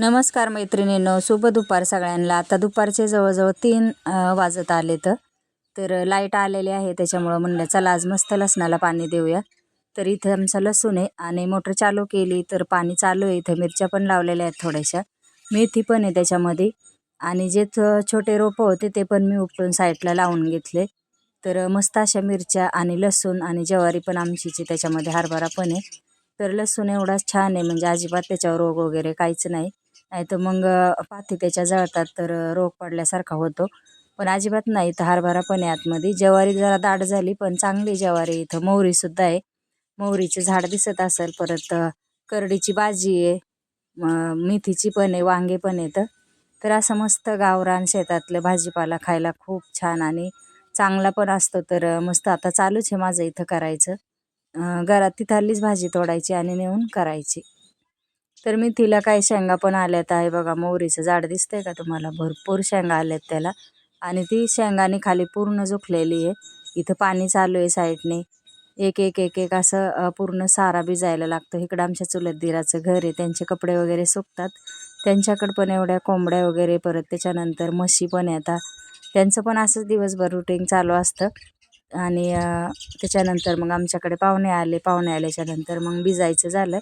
नमस्कार मैत्रिणींनो शुभ दुपार सगळ्यांना. आता दुपारचे जवळजवळ तीन वाजत आले तर. लाइट आलेली आहे त्याच्यामुळं म्हणलं चला आज मस्त लसणाला पाणी देऊया. तर इथं आमचं लसूण आहे आणि मोटर चालू केली तर पाणी चालू आहे. इथं मिरच्या पण लावलेल्या आहेत थोड्याशा. मेथी पण आहे त्याच्यामध्ये. आणि जे छोटे रोपं होते ते पण मी उपटून साईडला लावून घेतले. तर मस्त अशा मिरच्या आणि लसूण आणि ज्वारी पण आमचीची त्याच्यामध्ये हरभरा पण आहे. तर लसूण एवढाच छान आहे म्हणजे अजिबात त्याच्यावर रोग वगैरे काहीच नाही. नाही तर मग पाती त्याच्या जळतात तर रोग पडल्यासारखा होतो. पण अजिबात नाही तर हरभरा पण आहे आतमध्ये. ज्वारी जरा दाट झाली पण चांगली ज्वारी इथं. मोहरीसुद्धा आहे. मोहरीचं झाड दिसत असेल परत करडीची भाजी आहे. मेथीची पण आहे वांगे पण आहेत. तर असं मस्त गावरान शेतातलं भाजीपाला खायला खूप छान आणि चांगला पण असतो. तर मस्त आता चालूच आहे माझं इथं करायचं. घरात घरात तिथलीच भाजी तोडायची आणि नेऊन करायची. तर मी तिला काही शेंगा पण आल्यात आहे बघा मोहरीचं झाड दिसतंय का तुम्हाला? भरपूर शेंगा आल्यात त्याला. आणि ती शेंगाने खाली पूर्ण झुकलेली आहे. इथं पाणी चालू आहे साईडने. एक एक एक एक असं पूर्ण सारा भिजायला लागतो. इकडं आमच्या चुलत दिराचं घर आहे. त्यांचे कपडे वगैरे सुकतात. त्यांच्याकडं पण एवढ्या कोंबड्या वगैरे परत त्याच्यानंतर म्हशी पण येतात त्यांचं पण असंच दिवसभर रुटीन चालू असतं. आणि त्याच्यानंतर मग आमच्याकडे पाहुणे आले. पाहुणे आल्याच्यानंतर मग भिजायचं झालं.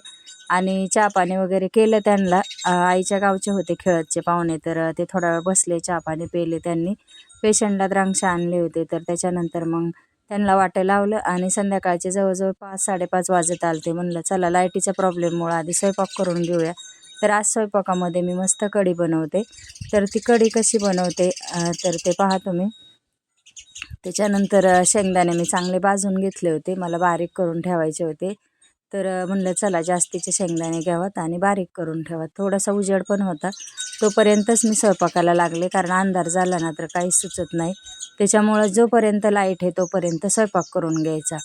आणि चहा पाणी वगैरे केलं त्यांना. आईच्या गावचे होते खेळतचे पाहुणे तर ते थोडा वेळ बसले चहा पाणी पेले त्यांनी. पेशंटला द्राक्ष आणले होते तर त्याच्यानंतर मग त्यांना वाटं लावलं आणि संध्याकाळचे जवळजवळ पाच साडेपाच वाजत आले ते म्हणलं चला लाईटीच्या प्रॉब्लेममुळं आधी स्वयंपाक करून घेऊया. तर आज स्वयंपाकामध्ये मी मस्त कढी बनवते. तर ती कढी कशी बनवते तर ते पहा तुम्ही. त्याच्यानंतर शेंगदाणे मी चांगले भाजून घेतले होते. मला बारीक करून ठेवायचे होते. तर म्हणलं चला जास्तीचे शेंगदाणे घ्यावात आणि बारीक करून ठेवात. थोडासा उजेड पण होता. तोपर्यंतच मी स्वयंपाकाला लागले कारण अंधार झाला ना तर काहीच सुचत नाही. त्याच्यामुळं जोपर्यंत लाइट आहे तोपर्यंत स्वयंपाक करून घ्यायचा.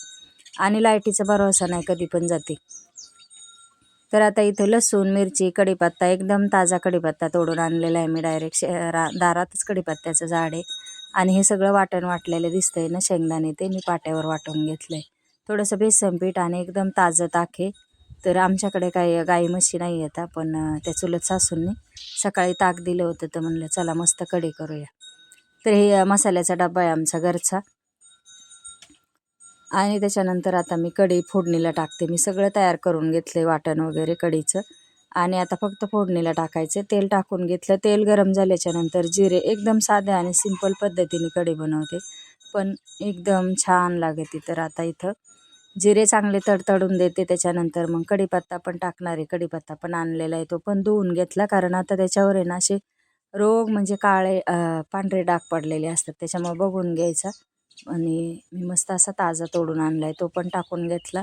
आणि लाईटीचा भरोसा नाही कधी पण जाते. तर आता इथं लसूण मिरची कढीपत्ता एकदम ताजा कढीपत्ता तोडून आणलेला आहे मी डायरेक्ट शे रा दारातच कढीपत्त्याचं झाड आहे. आणि हे सगळं वाटण वाटलेलं दिसतंय ना शेंगदाणे ते मी पाट्यावर वाटून घेतलं आहे थोडंसं बेसन पीठ आणि एकदम ताजं ताक आहे. तर आमच्याकडे काही गाई म्हशी नाही आहेत पण त्या चुलत सासूंनी सकाळी ताक दिलं होतं. तर म्हणलं चला मस्त कढी करूया. तर हे मसाल्याचा डबा आहे आमचा घरचा. आणि त्याच्यानंतर आता मी कढी फोडणीला टाकते. मी सगळं तयार करून घेतले वाटण वगैरे कढीचं. आणि आता फक्त फोडणीला टाकायचं तेल टाकून घेतलं. तेल गरम झाल्याच्यानंतर जिरे एकदम साध्या आणि सिंपल पद्धतीने कढी बनवते. पण एकदम छान लागते तर आता इथं. जिरे चांगले तडतडून देते त्याच्यानंतर मग कढीपत्ता पण टाकणार आहे. कढीपत्ता पण आणलेला आहे तो पण धुवून घेतला कारण आता त्याच्यावर आहे ना असे रोग म्हणजे काळे पांढरे डाग पडलेले असतात. त्याच्यामुळे बघून घ्यायचा. आणि मी मस्त असा ताजा तोडून आणला आहे तो पण टाकून घेतला.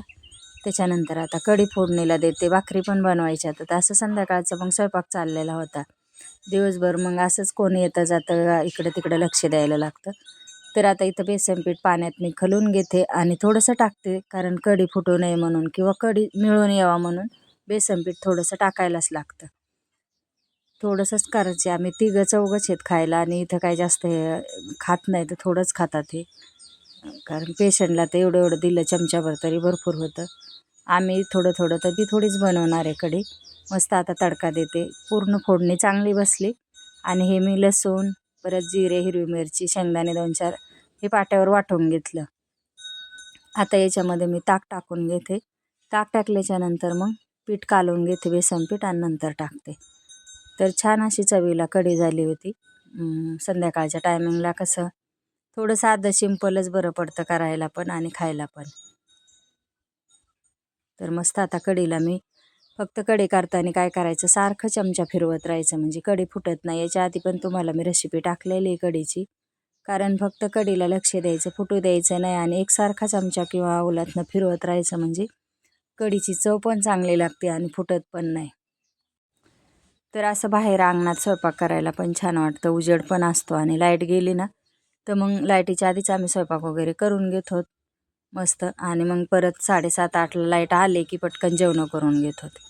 त्याच्यानंतर आता कढी फोडणीला देते. भाकरी पण बनवायच्या तर असं संध्याकाळचा मग स्वयंपाक चाललेला होता. दिवसभर मग असंच कोणी येतं जातं इकडं तिकडं लक्ष द्यायला लागतं. तर आता इथं बेसन पीठ पाण्यात मी खलून घेते आणि थोडंसं टाकते कारण कढी फुटू नये म्हणून किंवा कढी मिळून यावा म्हणून बेसन पीठ थोडंसं टाकायलाच लागतं. थोडंसंच करायचे आम्ही तिघं चौघंच आहेत खायला आणि इथं काय जास्त हे खात नाही तर थोडंच खातात हे. कारण पेशंटला तर एवढं एवढं दिलं चमच्याभर तरी भरपूर होतं. आम्ही थोडं थोडं तर ती थोडीच बनवणार आहे कढी. मस्त आता तडका देते. पूर्ण फोडणी चांगली बसली. आणि हे मी लसूण परत जिरे हिरवी मिरची शेंगदाणे दोन चार हे पाट्यावर वाटून घेतलं. आता याच्यामध्ये मी ताक टाकून घेते. ताक टाकल्याच्यानंतर मग पीठ कालवून घेते बेसन पीठ आणि नंतर टाकते. तर छान अशी चवीला कढी झाली होती. संध्याकाळच्या टायमिंगला कसं थोडं साधं सिंपलच बरं पडतं करायला पण आणि खायला पण. तर मस्त आता कढीला मी फक्त कढी करताना काय करायचं? सारखं चमचा फिरवत राहायचं. म्हणजे कढी फुटत नाही. याच्या आधी पण तुम्हाला मी रेसिपी टाकलेली आहे कढीची कारण फक्त कढीला लक्ष द्यायचं फुटू द्यायचं नाही आणि एकसारखा चमचा किंवा ओलातनं फिरवत राहायचं म्हणजे कढीची चव पण चांगली लागते आणि फुटत पण नाही. तर असं बाहेर अंगणात स्वयंपाक करायला पण छान वाटतं. उजेड पण असतो आणि लाइट गेली ना तर मग लाईटीच्या आधीच आम्ही स्वयंपाक वगैरे करून घेत होत. मस्त. आणि मग परत साडेसात आठला लाइट आले की पटकन जेवणं करून घेत होते.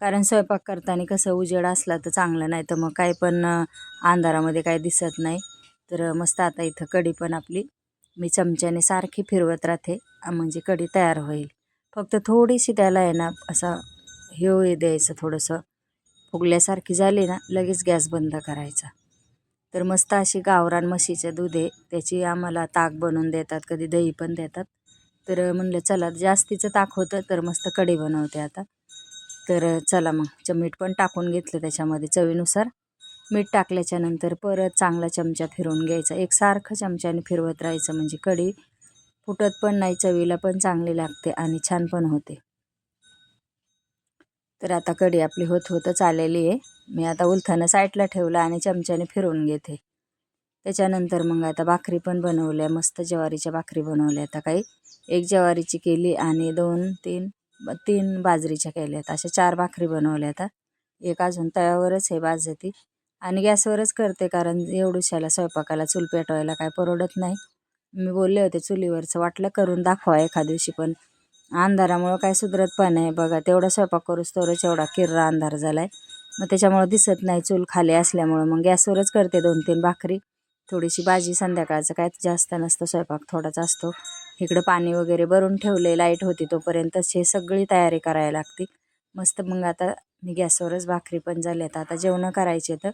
कारण स्वयंपाक करताना कसं उजेड असला तर चांगलं नाही तर मग काय पण अंधारामध्ये काय दिसत नाही. तर मस्त आता इथं कढी पण आपली. मी चमच्याने सारखी फिरवत राहते म्हणजे कढी तयार होईल. फक्त थोडीशी त्याला आहे ना असा हे होऊ द्यायचं थोडंसं. फुगल्यासारखी झाली ना लगेच गॅस बंद करायचा. तर मस्त अशी गावरान म्हशीचं दूध आहे त्याची आम्हाला ताक बनवून देतात कधी दही पण देतात. तर म्हणलं चला जास्तीचं ताक होतं तर मस्त कढी बनवते आता. तर चला मग. च मीठ पण टाकून घेतलं त्याच्यामध्ये चवीनुसार. मीठ टाकल्याच्यानंतर परत चांगला चमचा फिरवून घ्यायचा. एकसारखं चमच्याने फिरवत राहायचं म्हणजे कढी फुटत पण नाही चवीला पण चांगली लागते आणि छान पण होते. तर आता कढी आपली होत होतच आलेली आहे. मी आता उलथानं साईडला ठेवलं आणि चमच्याने फिरवून घेते. त्याच्यानंतर मग आता भाकरी पण बनवल्या मस्त ज्वारीच्या भाकरी बनवल्या. आता काही एक ज्वारीची केली आणि दोन तीन तीन बाजरीच्या केल्या आहेत. अशा चार भाकरी बनवल्या आता एक अजून तव्यावरच हे बाजती आणि गॅसवरच करते कारण एवढूशाला स्वयंपाकाला चूल पेटवायला काय परवडत नाही. मी बोलले होते चुलीवरचं वाटलं करून दाखवा एखा दिवशी पण अंधारामुळं काय सुधरत पण नाही. बघा तेवढा स्वयंपाक करूच तरच एवढा किर्रा अंधार झाला आहे मग त्याच्यामुळं दिसत नाही चूल खाली असल्यामुळं. मग गॅसवरच करते दोन तीन भाकरी. थोडीशी भाजी संध्याकाळचं काय जास्त नसतं स्वयंपाक थोडाच असतो. इकडं पाणी वगैरे भरून ठेवले लाइट होती तोपर्यंतच हे सगळी तयारी करायला लागते. मस्त मग आता मी गॅसवरच भाकरी पण झाल्यात. आता जेवणं करायचे तर.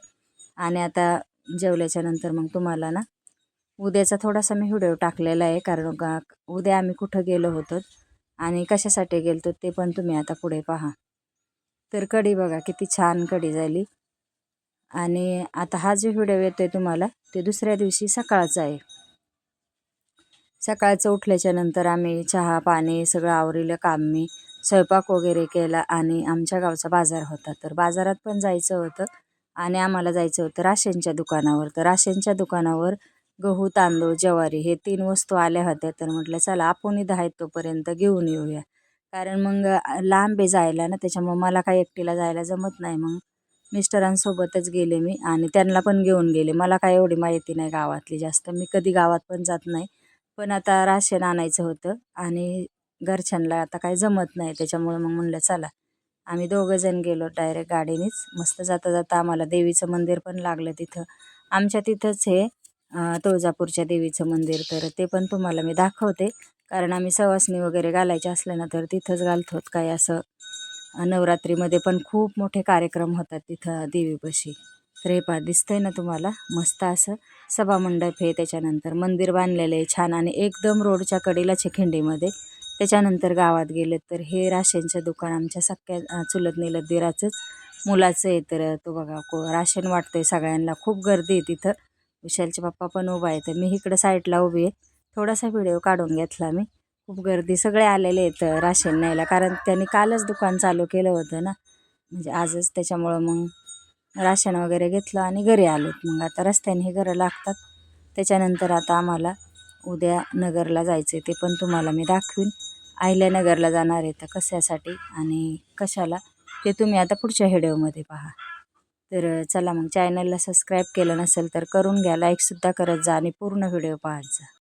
आणि आता जेवल्याच्या नंतर मग तुम्हाला ना उद्याचा थोडासा मी व्हिडिओ टाकलेला आहे कारण का उद्या आम्ही कुठं गेलो होतो आणि कशासाठी गेलो ते पण तुम्ही आता पुढे पहा. तर कढी बघा किती छान कढी झाली. आणि आता हा जो व्हिडिओ येतो आहे तुम्हाला ते दुसऱ्या दिवशी सकाळचा आहे. सकाळचं उठल्याच्या नंतर आम्ही चहा पाणी सगळं आवरीलं काम मी स्वयंपाक वगैरे केला आणि आमच्या गावचा बाजार होता. तर बाजारात पण जायचं होतं आणि आम्हाला जायचं होतं राशनच्या दुकानावर. तर राशनच्या दुकानावर गहू तांदूळ ज्वारी हे तीन वस्तू आल्या होत्या. तर म्हटलं चला आपणही दहा तोपर्यंत घेऊन येऊया. कारण मग लांब आहे जायला ना त्याच्यामुळं मला काही एकटीला जायला जमत नाही. मग मिस्टरांसोबतच गेले मी आणि त्यांना पण घेऊन गेले. मला काय एवढी माहिती नाही गावातली जास्त. मी कधी गावात पण जात नाही. पण आता राशन आणायचं होतं आणि घरच्यांना आता काही जमत नाही त्याच्यामुळं मग म्हणलं चला. आम्ही दोघंजण गेलो डायरेक्ट गाडीनेच. मस्त जाता जाता आम्हाला देवीचं मंदिर पण लागलं तिथं. आमच्या तिथंच हे तुळजापूरच्या देवीचं मंदिर. तर ते पण तुम्हाला मी दाखवते. कारण आम्ही सवासणी वगैरे घालायचे असले ना तर तिथंच घालतो काय असं. नवरात्रीमध्ये पण खूप मोठे कार्यक्रम होतात तिथं देवीपाशी. तर हे पा दिसतंय ना तुम्हाला? मस्त असं सभामंडप हे त्याच्यानंतर. मंदिर बांधलेलं आहे छान आणि एकदम रोडच्या कडेला खिंडीमध्ये. त्याच्यानंतर गावात गेले तर हे राशनचं दुकान आमच्या सख्या चुलत निलत दिराचंच मुलाचं आहे. तर तो बघा को राशन वाटतं आहे सगळ्यांना. खूप गर्दी आहे तिथं. विशालचे पप्पा पण उभा आहे. तर मी इकडं साईडला उभी आहे. थोडासा व्हिडिओ काढून घेतला मी. खूप गर्दी. सगळे आलेले आहेत राशन न्यायला. कारण त्यांनी कालच दुकान चालू केलं होतं ना. म्हणजे आजच त्याच्यामुळं मग राशन वगैरे घेतलं आणि घरी आलोत मग आता रस्त्याने हे घरं लागतात. त्याच्यानंतर आता आम्हाला उद्या नगरला जायचं आहे ते पण तुम्हाला मी दाखवीन. अहिल्यानगरला जाणार आहे तर कशासाठी आणि कशाला ते तुम्ही आता पुढच्या व्हिडिओमध्ये पहा. तर चला मग चॅनलला सबस्क्राईब केलं नसेल तर करून घ्या. लाईकसुद्धा करत जा आणि पूर्ण व्हिडिओ पाहत जा.